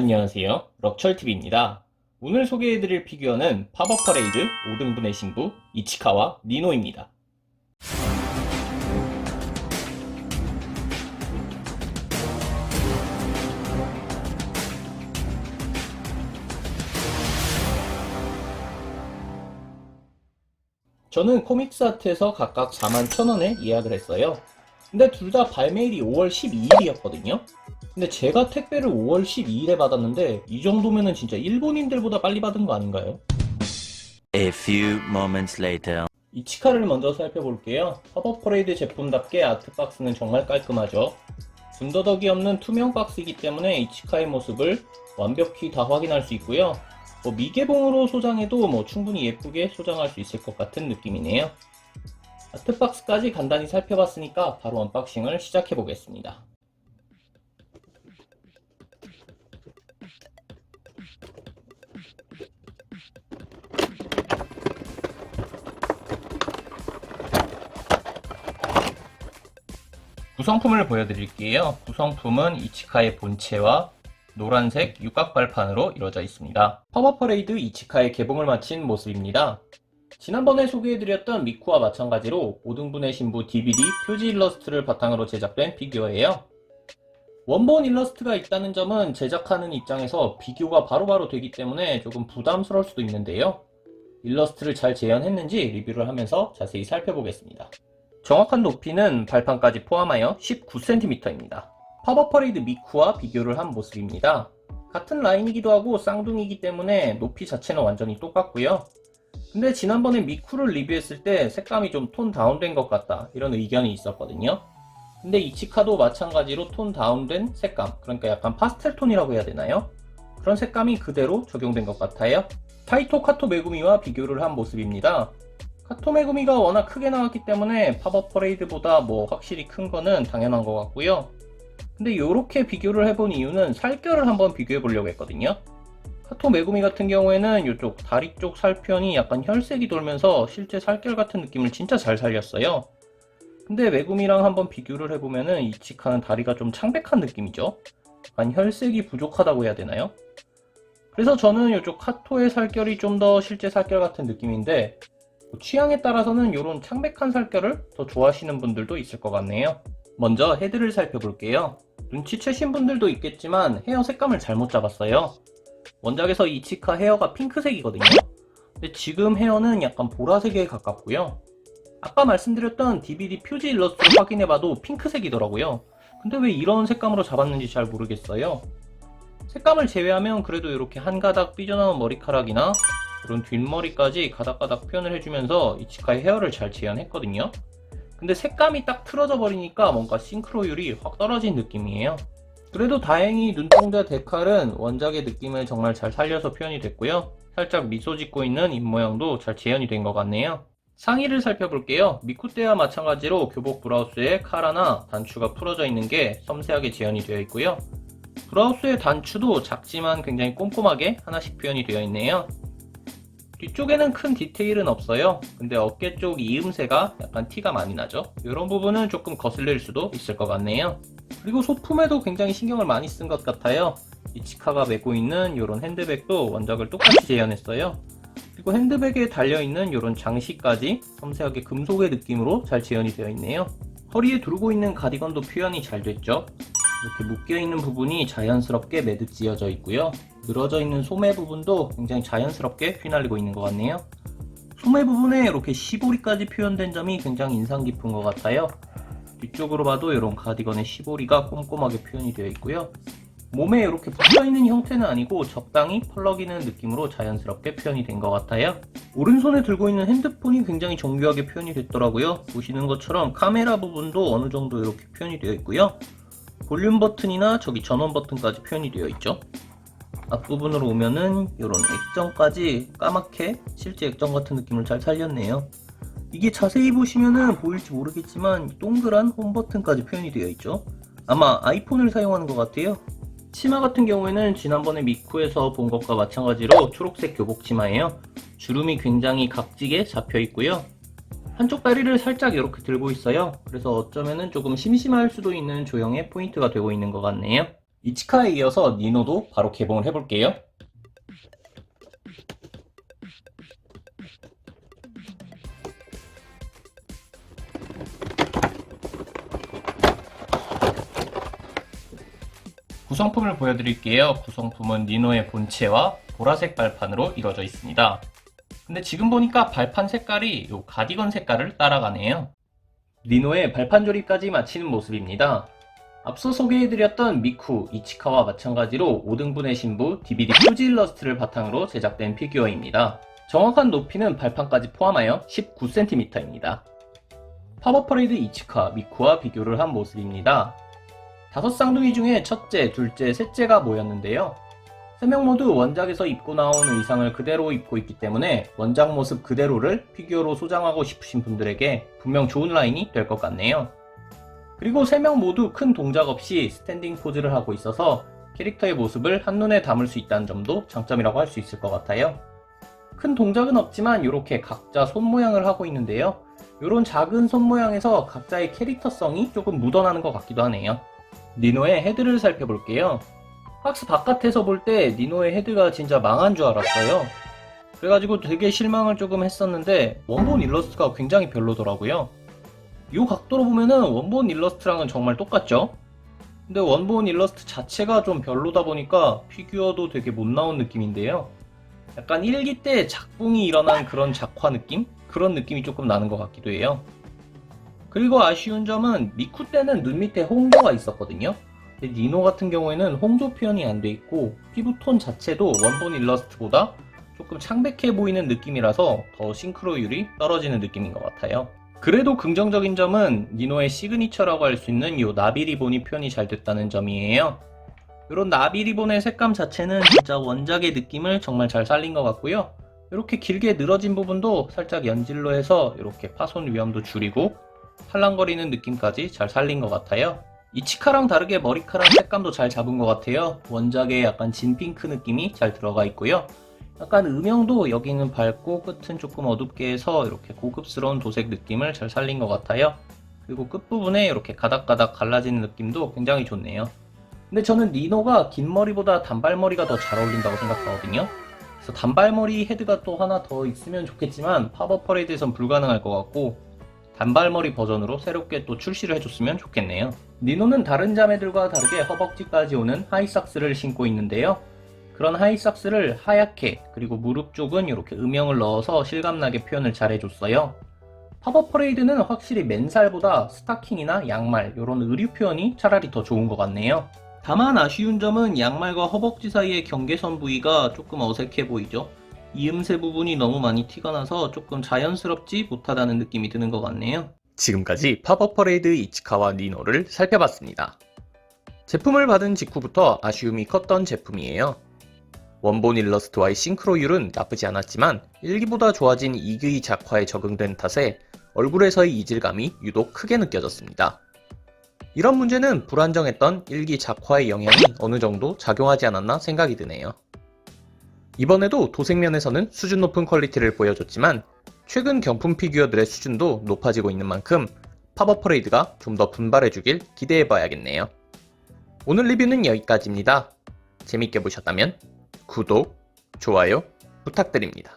안녕하세요. 럭철TV입니다. 오늘 소개해드릴 피규어는 팝업 퍼레이드 5등분의 신부 이치카와 니노입니다. 저는 코믹스 아트에서 각각 41,000원에 예약을 했어요. 근데 둘 다 발매일이 5월 12일이었거든요. 근데 제가 택배를 5월 12일에 받았는데 이 정도면은 진짜 일본인들보다 빨리 받은 거 아닌가요? A few moments later. 이치카를 먼저 살펴볼게요. 팝업 퍼레이드 제품답게 아트박스는 정말 깔끔하죠. 군더더기 없는 투명 박스이기 때문에 이치카의 모습을 완벽히 다 확인할 수 있고요. 뭐 미개봉으로 소장해도 뭐 충분히 예쁘게 소장할 수 있을 것 같은 느낌이네요. 아트박스까지 간단히 살펴봤으니까 바로 언박싱을 시작해 보겠습니다. 구성품을 보여드릴게요. 구성품은 이치카의 본체와 노란색 육각 발판으로 이루어져 있습니다. 팝업 퍼레이드 이치카의 개봉을 마친 모습입니다. 지난번에 소개해드렸던 미쿠와 마찬가지로 5등분의 신부 DVD 표지 일러스트를 바탕으로 제작된 피규어예요. 원본 일러스트가 있다는 점은 제작하는 입장에서 비교가 바로바로 되기 때문에 조금 부담스러울 수도 있는데요. 일러스트를 잘 재현했는지 리뷰를 하면서 자세히 살펴보겠습니다. 정확한 높이는 발판까지 포함하여 19cm입니다. 팝업 퍼레이드 미쿠와 비교를 한 모습입니다. 같은 라인이기도 하고 쌍둥이기 때문에 높이 자체는 완전히 똑같고요. 근데 지난번에 미쿠를 리뷰했을 때 색감이 좀 톤 다운된 것 같다 이런 의견이 있었거든요. 근데 이치카도 마찬가지로 톤 다운된 색감 그러니까 약간 파스텔 톤이라고 해야 되나요? 그런 색감이 그대로 적용된 것 같아요. 타이토 카토 메구미와 비교를 한 모습입니다. 카토메구미가 워낙 크게 나왔기 때문에 팝업 퍼레이드보다 뭐 확실히 큰 거는 당연한 것 같고요. 근데 이렇게 비교를 해본 이유는 살결을 한번 비교해 보려고 했거든요. 카토 메구미 같은 경우에는 이쪽 다리 쪽 살편이 약간 혈색이 돌면서 실제 살결 같은 느낌을 진짜 잘 살렸어요. 근데 메구미랑 한번 비교를 해보면은 이치카는 다리가 좀 창백한 느낌이죠. 약간 혈색이 부족하다고 해야 되나요? 그래서 저는 이쪽 카토의 살결이 좀 더 실제 살결 같은 느낌인데 뭐 취향에 따라서는 이런 창백한 살결을 더 좋아하시는 분들도 있을 것 같네요. 먼저 헤드를 살펴볼게요. 눈치채신 분들도 있겠지만 헤어 색감을 잘못 잡았어요. 원작에서 이치카 헤어가 핑크색이거든요. 근데 지금 헤어는 약간 보라색에 가깝고요. 아까 말씀드렸던 DVD 표지 일러스트를 확인해봐도 핑크색이더라고요. 근데 왜 이런 색감으로 잡았는지 잘 모르겠어요. 색감을 제외하면 그래도 이렇게 한 가닥 삐져나온 머리카락이나 이런 뒷머리까지 가닥가닥 표현을 해주면서 이치카의 헤어를 잘 재현했거든요. 근데 색감이 딱 틀어져 버리니까 뭔가 싱크로율이 확 떨어진 느낌이에요. 그래도 다행히 눈동자 데칼은 원작의 느낌을 정말 잘 살려서 표현이 됐고요. 살짝 미소 짓고 있는 입모양도 잘 재현이 된 것 같네요. 상의를 살펴볼게요. 미쿠 때와 마찬가지로 교복 브라우스에 카라나 단추가 풀어져 있는 게 섬세하게 재현이 되어 있고요. 브라우스의 단추도 작지만 굉장히 꼼꼼하게 하나씩 표현이 되어 있네요. 뒤쪽에는 큰 디테일은 없어요. 근데 어깨 쪽 이음새가 약간 티가 많이 나죠. 이런 부분은 조금 거슬릴 수도 있을 것 같네요. 그리고 소품에도 굉장히 신경을 많이 쓴 것 같아요. 이치카가 메고 있는 이런 핸드백도 원작을 똑같이 재현했어요. 그리고 핸드백에 달려있는 이런 장식까지 섬세하게 금속의 느낌으로 잘 재현이 되어 있네요. 허리에 두르고 있는 가디건도 표현이 잘 됐죠. 이렇게 묶여있는 부분이 자연스럽게 매듭 지어져 있고요. 늘어져 있는 소매 부분도 굉장히 자연스럽게 휘날리고 있는 것 같네요. 소매 부분에 이렇게 시보리까지 표현된 점이 굉장히 인상 깊은 것 같아요. 뒤쪽으로 봐도 이런 가디건의 시보리가 꼼꼼하게 표현이 되어 있고요. 몸에 이렇게 붙어있는 형태는 아니고 적당히 펄럭이는 느낌으로 자연스럽게 표현이 된 것 같아요. 오른손에 들고 있는 핸드폰이 굉장히 정교하게 표현이 됐더라고요. 보시는 것처럼 카메라 부분도 어느 정도 이렇게 표현이 되어 있고요. 볼륨 버튼이나 저기 전원 버튼까지 표현이 되어 있죠. 앞부분으로 오면은 이런 액정까지 까맣게 실제 액정 같은 느낌을 잘 살렸네요. 이게 자세히 보시면은 보일지 모르겠지만 동그란 홈 버튼까지 표현이 되어 있죠. 아마 아이폰을 사용하는 것 같아요. 치마 같은 경우에는 지난번에 미쿠에서 본 것과 마찬가지로 초록색 교복 치마예요. 주름이 굉장히 각지게 잡혀 있고요. 한쪽 다리를 살짝 이렇게 들고 있어요. 그래서 어쩌면은 조금 심심할 수도 있는 조형의 포인트가 되고 있는 것 같네요. 이치카에 이어서 니노도 바로 개봉을 해볼게요. 구성품을 보여드릴게요. 구성품은 니노의 본체와 보라색 발판으로 이루어져 있습니다. 근데 지금 보니까 발판 색깔이 요 가디건 색깔을 따라가네요. 니노의 발판 조립까지 마치는 모습입니다. 앞서 소개해드렸던 미쿠, 이치카와 마찬가지로 5등분의 신부 DVD 표지 일러스트를 바탕으로 제작된 피규어입니다. 정확한 높이는 발판까지 포함하여 19cm입니다. 파버퍼레이드 이치카, 미쿠와 비교를 한 모습입니다. 다섯 쌍둥이 중에 첫째, 둘째, 셋째가 모였는데요. 세 명 모두 원작에서 입고 나온 의상을 그대로 입고 있기 때문에 원작 모습 그대로를 피규어로 소장하고 싶으신 분들에게 분명 좋은 라인이 될 것 같네요. 그리고 세 명 모두 큰 동작 없이 스탠딩 포즈를 하고 있어서 캐릭터의 모습을 한눈에 담을 수 있다는 점도 장점이라고 할 수 있을 것 같아요. 큰 동작은 없지만 이렇게 각자 손 모양을 하고 있는데요. 이런 작은 손 모양에서 각자의 캐릭터성이 조금 묻어나는 것 같기도 하네요. 니노의 헤드를 살펴볼게요. 박스 바깥에서 볼 때 니노의 헤드가 진짜 망한 줄 알았어요. 그래가지고 되게 실망을 조금 했었는데 원본 일러스트가 굉장히 별로더라고요. 이 각도로 보면은 원본 일러스트랑은 정말 똑같죠? 근데 원본 일러스트 자체가 좀 별로다 보니까 피규어도 되게 못 나온 느낌인데요. 약간 1기 때 작붕이 일어난 그런 작화 느낌? 그런 느낌이 조금 나는 것 같기도 해요. 그리고 아쉬운 점은 미쿠 때는 눈 밑에 홍조가 있었거든요. 근데 니노 같은 경우에는 홍조 표현이 안 돼 있고 피부톤 자체도 원본 일러스트보다 조금 창백해 보이는 느낌이라서 더 싱크로율이 떨어지는 느낌인 것 같아요. 그래도 긍정적인 점은 니노의 시그니처라고 할 수 있는 이 나비 리본이 표현이 잘 됐다는 점이에요. 이런 나비 리본의 색감 자체는 진짜 원작의 느낌을 정말 잘 살린 것 같고요. 이렇게 길게 늘어진 부분도 살짝 연질로 해서 이렇게 파손 위험도 줄이고 팔랑거리는 느낌까지 잘 살린 것 같아요. 이 치카랑 다르게 머리카락 색감도 잘 잡은 것 같아요. 원작의 약간 진핑크 느낌이 잘 들어가 있고요. 약간 음영도 여기는 밝고 끝은 조금 어둡게 해서 이렇게 고급스러운 도색 느낌을 잘 살린 것 같아요. 그리고 끝부분에 이렇게 가닥가닥 갈라지는 느낌도 굉장히 좋네요. 근데 저는 니노가 긴 머리보다 단발머리가 더 잘 어울린다고 생각하거든요. 그래서 단발머리 헤드가 또 하나 더 있으면 좋겠지만 파버 퍼레이드에선 불가능할 것 같고 단발머리 버전으로 새롭게 또 출시를 해줬으면 좋겠네요. 니노는 다른 자매들과 다르게 허벅지까지 오는 하이삭스를 신고 있는데요. 그런 하이삭스를 하얗게 그리고 무릎 쪽은 이렇게 음영을 넣어서 실감나게 표현을 잘 해줬어요. 파버 퍼레이드는 확실히 맨살보다 스타킹이나 양말 이런 의류 표현이 차라리 더 좋은 것 같네요. 다만 아쉬운 점은 양말과 허벅지 사이의 경계선 부위가 조금 어색해 보이죠. 이음새 부분이 너무 많이 티가 나서 조금 자연스럽지 못하다는 느낌이 드는 것 같네요. 지금까지 팝업 퍼레이드 이치카와 니노를 살펴봤습니다. 제품을 받은 직후부터 아쉬움이 컸던 제품이에요. 원본 일러스트와의 싱크로율은 나쁘지 않았지만 1기보다 좋아진 2기의 작화에 적응된 탓에 얼굴에서의 이질감이 유독 크게 느껴졌습니다. 이런 문제는 불안정했던 1기 작화의 영향이 어느 정도 작용하지 않았나 생각이 드네요. 이번에도 도색면에서는 수준 높은 퀄리티를 보여줬지만 최근 경품 피규어들의 수준도 높아지고 있는 만큼 팝업 퍼레이드가 좀 더 분발해주길 기대해봐야겠네요. 오늘 리뷰는 여기까지입니다. 재밌게 보셨다면 구독, 좋아요 부탁드립니다.